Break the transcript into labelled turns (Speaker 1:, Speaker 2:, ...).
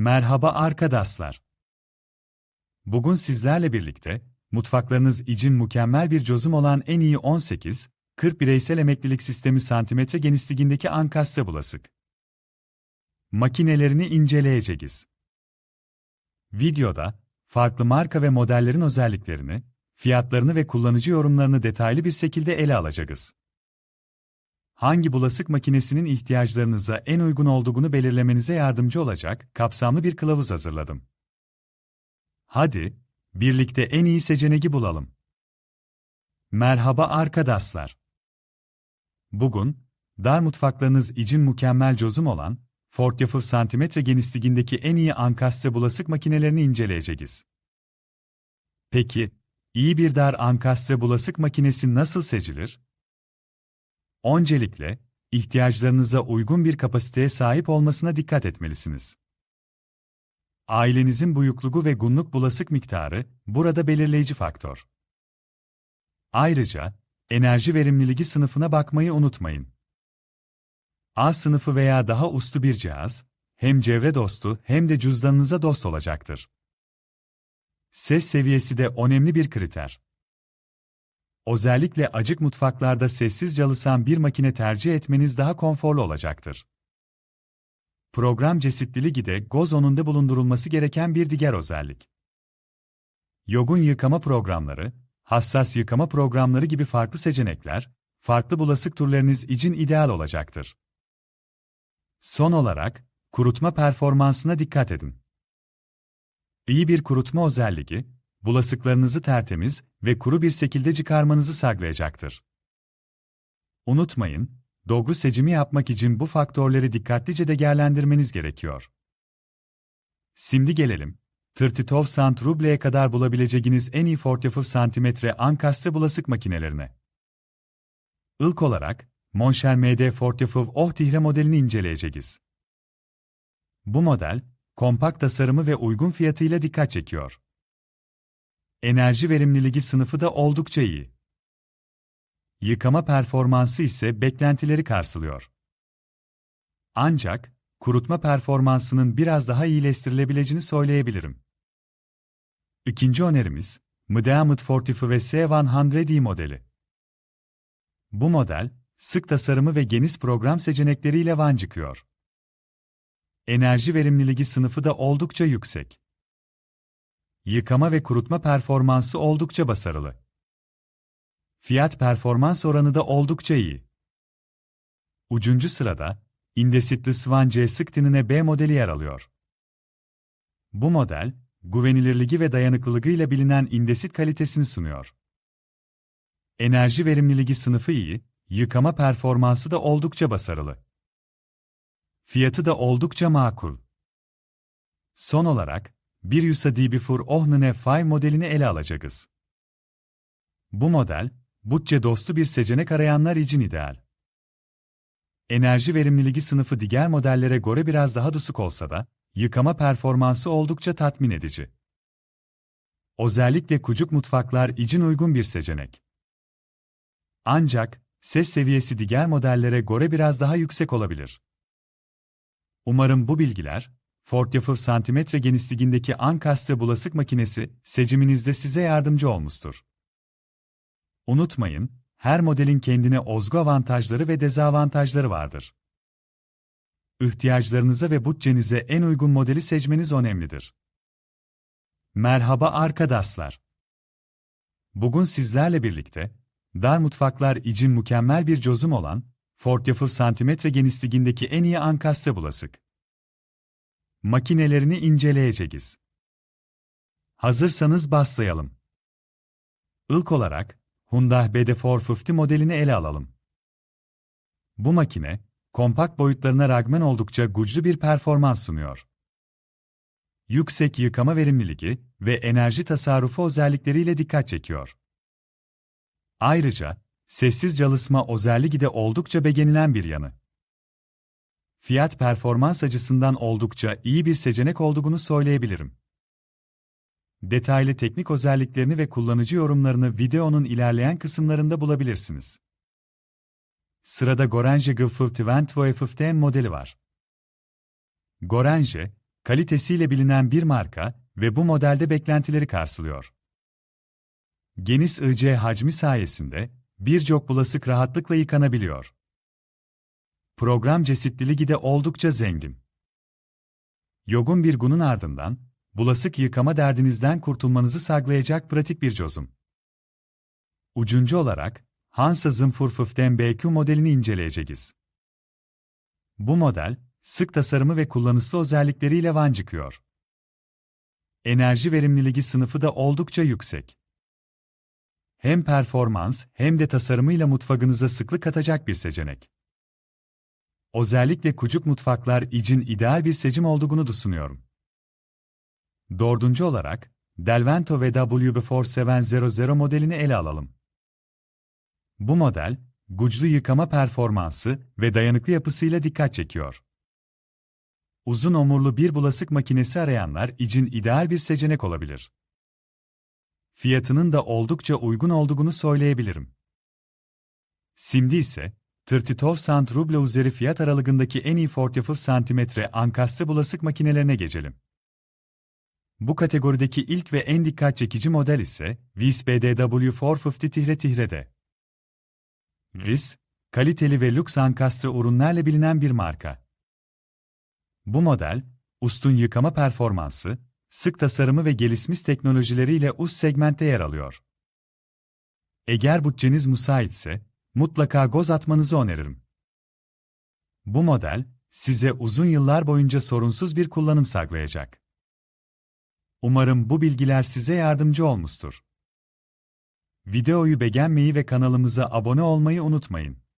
Speaker 1: Merhaba arkadaşlar. Bugün sizlerle birlikte, mutfaklarınız için mükemmel bir çözüm olan en iyi 18, 40 bireysel emeklilik sistemi santimetre genişliğindeki ankastre bulasık. Makinelerini inceleyeceğiz. Videoda, farklı marka ve modellerin özelliklerini, fiyatlarını ve kullanıcı yorumlarını detaylı bir şekilde ele alacağız. Hangi bulasık makinesinin ihtiyaçlarınıza en uygun olduğunu belirlemenize yardımcı olacak kapsamlı bir kılavuz hazırladım. Hadi, birlikte en iyi seçeneği bulalım. Merhaba arkadaşlar. Bugün, dar mutfaklarınız için mükemmel çözüm olan, Ford Yapı santimetre genişliğindeki en iyi ankastre bulasık makinelerini inceleyeceğiz. Peki, iyi bir dar ankastre bulasık makinesi nasıl seçilir? Öncelikle, ihtiyaçlarınıza uygun bir kapasiteye sahip olmasına dikkat etmelisiniz. Ailenizin büyüklüğü ve günlük bulasık miktarı burada belirleyici faktör. Ayrıca, enerji verimliliği sınıfına bakmayı unutmayın. A sınıfı veya daha uslu bir cihaz, hem çevre dostu hem de cüzdanınıza dost olacaktır. Ses seviyesi de önemli bir kriter. Özellikle acık mutfaklarda sessiz çalışan bir makine tercih etmeniz daha konforlu olacaktır. Program çeşitliliği de göz önünde bulundurulması gereken bir diğer özellik. Yogun yıkama programları, hassas yıkama programları gibi farklı seçenekler, farklı bulasık türleriniz için ideal olacaktır. Son olarak, kurutma performansına dikkat edin. İyi bir kurutma özelliği, bulasıklarınızı tertemiz ve kuru bir şekilde çıkarmanızı sağlayacaktır. Unutmayın, dolgu seçimi yapmak için bu faktörleri dikkatlice değerlendirmeniz gerekiyor. Şimdi gelelim, Tırtitov Sant Ruble'ye kadar bulabileceğiniz en iyi 44 santimetre ankastre bulasık makinelerine. İlk olarak, Monşer MD 44 Oh Tihre modelini inceleyeceğiz. Bu model, kompakt tasarımı ve uygun fiyatıyla dikkat çekiyor. Enerji verimliliği sınıfı da oldukça iyi. Yıkama performansı ise beklentileri karşılıyor. Ancak, kurutma performansının biraz daha iyileştirilebileceğini söyleyebilirim. İkinci önerimiz, Mdeamut 44 ve S100i modeli. Bu model, sık tasarımı ve geniş program seçenekleriyle van çıkıyor. Enerji verimliliği sınıfı da oldukça yüksek. Yıkama ve kurutma performansı oldukça başarılı. Fiyat performans oranı da oldukça iyi. Ucuncu sırada, Indesitli Swan C Sıktinine B modeli yer alıyor. Bu model, güvenilirliği ve dayanıklılığıyla bilinen indesit kalitesini sunuyor. Enerji verimliliği sınıfı iyi, yıkama performansı da oldukça başarılı. Fiyatı da oldukça makul. Son olarak, bir Yusa DB4 Ohnine 5 modelini ele alacağız. Bu model, bütçe dostu bir seçenek arayanlar için ideal. Enerji verimliliği sınıfı diğer modellere göre biraz daha düşük olsa da, yıkama performansı oldukça tatmin edici. Özellikle kucuk mutfaklar için uygun bir seçenek. Ancak, ses seviyesi diğer modellere göre biraz daha yüksek olabilir. Umarım bu bilgiler, Ford Yapı santimetre genişliğindeki Ankastre bulasık makinesi seçiminizde size yardımcı olmuştur. Unutmayın, her modelin kendine özgü avantajları ve dezavantajları vardır. İhtiyaçlarınıza ve bütçenize en uygun modeli seçmeniz önemlidir. Merhaba arkadaşlar. Bugün sizlerle birlikte, dar mutfaklar için mükemmel bir çözüm olan, Ford Yapı santimetre genişliğindeki en iyi ankastre bulasık makinelerini inceleyeceğiz. Hazırsanız başlayalım. İlk olarak, Hyundai BD450 modelini ele alalım. Bu makine, kompakt boyutlarına rağmen oldukça güçlü bir performans sunuyor. Yüksek yıkama verimliliği ve enerji tasarrufu özellikleriyle dikkat çekiyor. Ayrıca, sessiz çalışma özelliği de oldukça beğenilen bir yanı fiyat performans açısından oldukça iyi bir seçenek olduğunu söyleyebilirim. Detaylı teknik özelliklerini ve kullanıcı yorumlarını videonun ilerleyen kısımlarında bulabilirsiniz. Sırada Gorange G50 F50 modeli var. Gorange, kalitesiyle bilinen bir marka ve bu modelde beklentileri karşılıyor. Geniş IC hacmi sayesinde birçok bulasık rahatlıkla yıkanabiliyor. Program çeşitliliği de oldukça zengin. Yogun bir günün ardından, bulasık yıkama derdinizden kurtulmanızı sağlayacak pratik bir çözüm. Ucuncu olarak, Hansa Zımfurfuf'ten BQ modelini inceleyeceğiz. Bu model, sık tasarımı ve kullanışlı özellikleriyle van çıkıyor. Enerji verimliliği sınıfı da oldukça yüksek. Hem performans hem de tasarımıyla mutfağınıza sıklık katacak bir seçenek. Özellikle kucuk mutfaklar için ideal bir seçim olduğunu düşünüyorum. Dördüncü olarak, Delvento ve WB4700 modelini ele alalım. Bu model, güçlü yıkama performansı ve dayanıklı yapısıyla dikkat çekiyor. Uzun omurlu bir bulaşık makinesi arayanlar için ideal bir seçenek olabilir. Fiyatının da oldukça uygun olduğunu söyleyebilirim. Şimdi ise, 32 sant ruble üzeri fiyat aralığındaki en iyi 40 santimetre ankastre bulaşık makinelerine geçelim. Bu kategorideki ilk ve en dikkat çekici model ise Wies BDW 450-Tihre-Tihre'de. Wies, kaliteli ve lüks ankastre ürünlerle bilinen bir marka. Bu model, ustun yıkama performansı, sık tasarımı ve gelişmiş teknolojileriyle üst segmentte yer alıyor. Eğer bütçeniz müsaitse, mutlaka göz atmanızı öneririm. Bu model, size uzun yıllar boyunca sorunsuz bir kullanım sağlayacak. Umarım bu bilgiler size yardımcı olmuştur. Videoyu beğenmeyi ve kanalımıza abone olmayı unutmayın.